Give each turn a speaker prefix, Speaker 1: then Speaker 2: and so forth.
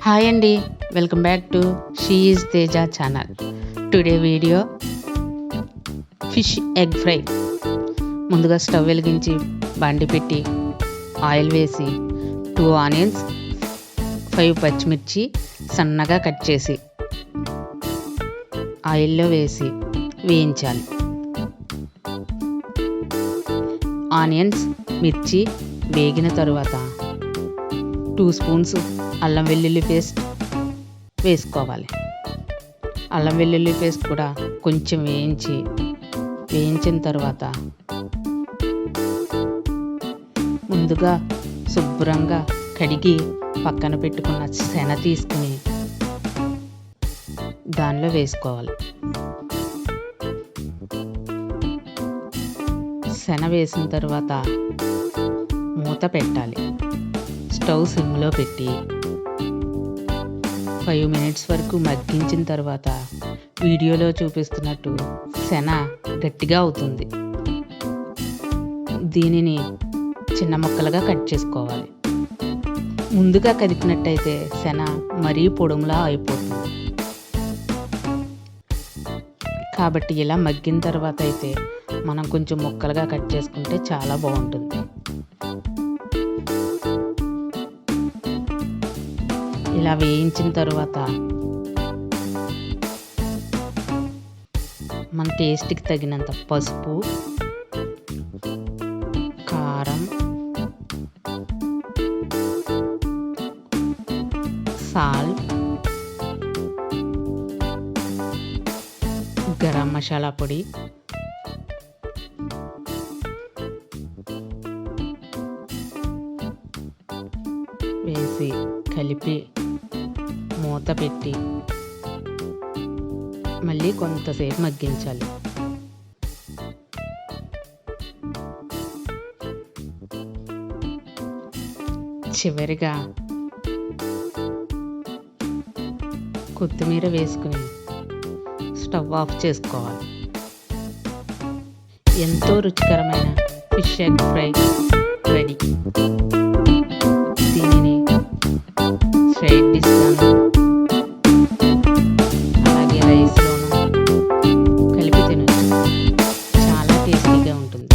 Speaker 1: Hi అండి. Welcome back to she's Teja channel today video fish egg fry ముందుగా stove వెలిగించి బండి పెట్టి ఆయిల్ వేసి టూ ఆనియన్స్ ఫైవ్ పచ్చిమిర్చి సన్నగా కట్ చేసి ఆయిల్లో వేసి వేయించాలి. ఆనియన్స్ మిర్చి వేగిన తరువాత టూ స్పూన్స్ అల్లం వెల్లుల్లి పేస్ట్ వేసుకోవాలి. అల్లం వెల్లుల్లి పేస్ట్ కూడా కొంచెం వేయించి వేయించిన తర్వాత ముందుగా శుభ్రంగా కడిగి పక్కన పెట్టుకున్న శన తీసుకుని దానిలో వేసుకోవాలి. శన వేసిన తర్వాత మూత పెట్టాలి. స్టవ్ సిమ్లో పెట్టి ఫైవ్ మినిట్స్ వరకు మగ్గించిన తర్వాత వీడియోలో చూపిస్తున్నట్టు శన గట్టిగా అవుతుంది. దీనిని చిన్న ముక్కలుగా కట్ చేసుకోవాలి. ముందుగా కదిపినట్టయితే శన మరీ పొడుములా అయిపోతుంది. కాబట్టి ఇలా మగ్గిన తర్వాత అయితే మనం కొంచెం ముక్కలుగా కట్ చేసుకుంటే చాలా బాగుంటుంది. ఇలా వేయించిన తర్వాత మన టేస్ట్కి తగినంత పసుపు కారం సాల్ట్ గరం మసాలా పొడి వేసి కలిపి మూత పెట్టి మళ్ళీ కొంతసేపు మగ్గించాలి. చివరిగా కొత్తిమీర వేసుకుని స్టవ్ ఆఫ్ చేసుకోవాలి. ఎంతో రుచికరమైన ఫిష్ ఎగ్ ఫ్రై. 정도